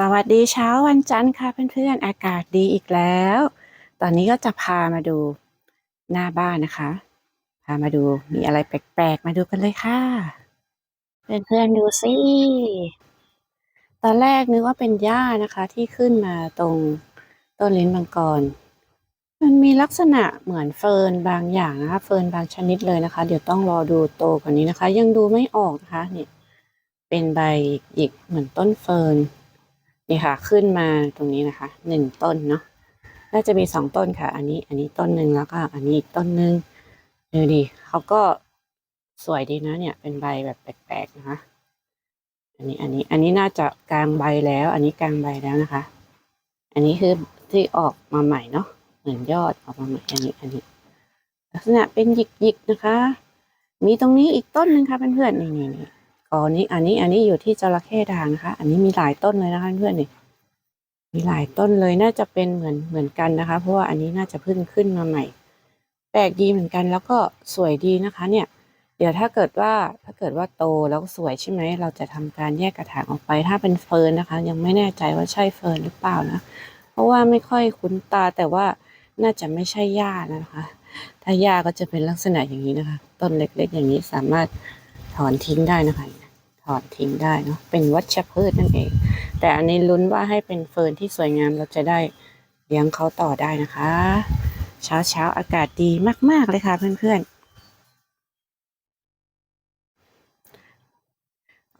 สวัสดีเช้าวันจันทร์ค่ะเพื่อนๆ อากาศดีอีกแล้ว ตอนนี้ก็จะพามาดูหน้าบ้านนะคะ พามาดูมีอะไรแปลกๆ มาดูกันเลยค่ะ เพื่อนๆดูสิตอนแรกนึกว่าเป็นหญ้านะคะ ที่ขึ้นมาตรงต้นลิ้นมังกร มันมีลักษณะเหมือนเฟิร์นบางอย่างนะคะเฟิร์นบางชนิดเลยนะคะ เดี๋ยวต้องรอดูโตกว่านี้นะคะ ยังดูไม่ออกนะคะนี่เป็นใบหยิกเหมือนต้นเฟิร์น นี่ค่ะ ขึ้นมาตรงนี้นะคะหนึ่งต้นเนาะน่าจะมีสองต้นค่ะ อันนี้ อันนี้ต้นหนึ่งแล้วก็ อันนี้อีกต้นหนึ่งดูดิเขาก็สวยดีนะ เนี่ย เป็นใบแบบแปลกๆนะคะ อันนี้ อันนี้ อันนี้น่าจะกลางใบแล้ว อันนี้กลางใบแล้วนะคะ อันนี้คือที่ออกมาใหม่เนาะ เหมือนยอดออกมาใหม่ อันนี้ อันนี้ ลักษณะเป็นหยิกๆนะคะ มีตรงนี้อีกต้นหนึ่งค่ะเพื่อนๆนี่นี่ นี่อ๋อนี่อันนี้อันนี้อยู่ที่จระเข้ด่างนะคะ อันนี้มีหลายต้นเลยนะคะเพื่อนนี่มีหลายต้นเลยน่าจะเป็นเหมือนเหมือนกันนะคะ เพราะว่าอันนี้น่าจะเพิ่งขึ้นมาใหม่ แปลกดีเหมือนกันแล้วก็สวยดีนะคะ เนี่ย เดี๋ยวถ้าเกิดว่าถ้าเกิดว่าโตแล้วสวยใช่ไหมเราจะทำการแยกกระถางออกไป ถ้าเป็นเฟิร์นนะคะ ยังไม่แน่ใจว่าใช่เฟิร์นหรือเปล่านะ เพราะว่าไม่ค่อยคุ้นตาแต่ว่าน่าจะไม่ใช่หญ้านะคะ ถ้าหญ้าก็จะเป็นลักษณะอย่างนี้นะคะ ต้นเล็กๆ อย่างนี้สามารถ ถอนทิ้งได้นะคะถอนทิ้งได้เนาะเป็นวัชพืชนั่นเอง แต่อันนี้ลุ้นว่าให้เป็นเฟิร์นที่สวยงามเราจะได้เลี้ยงเขาต่อได้นะคะ เช้าเช้าอากาศดีมาก ๆ เลยค่ะเพื่อนๆ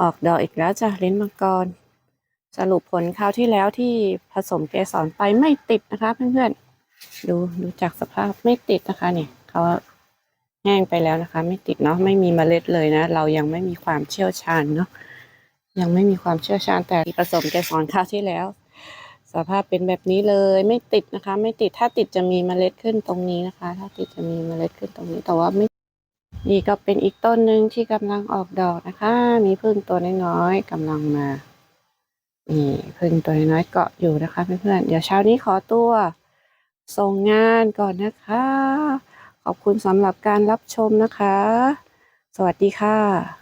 ออกดอกอีกแล้วจ้ะลิ้นมังกร สรุปผลคราวที่แล้วที่ผสมเกสรไปไม่ติดนะคะเพื่อนๆ ดูดูจากสภาพไม่ติดนะคะเนี่ยเขา แห้งไปแล้วนะคะ ไม่ติดเนาะไม่มีเมล็ดเลยนะ เรายังไม่มีความเชี่ยวชาญเนาะยังไม่มีความเชี่ยวชาญแต่ผสมเกสรคราวที่แล้ว สภาพเป็นแบบนี้เลยไม่ติดนะคะ ไม่ติดถ้าติดจะมีเมล็ดขึ้นตรงนี้นะคะ ถ้าติดจะมีเมล็ดขึ้นตรงนี้แต่ว่าไม่นี่ก็เป็นอีกต้นหนึ่งที่กำลังออกดอกนะคะ มีพึ่งตัวน้อยๆกำลังมานี่พึ่งตัวน้อยเกาะอยู่นะคะเพื่อนๆเดี๋ยวเช้านี้ขอตัวส่งงานก่อนนะคะ ขอบคุณสำหรับการรับชมนะคะ สวัสดีค่ะ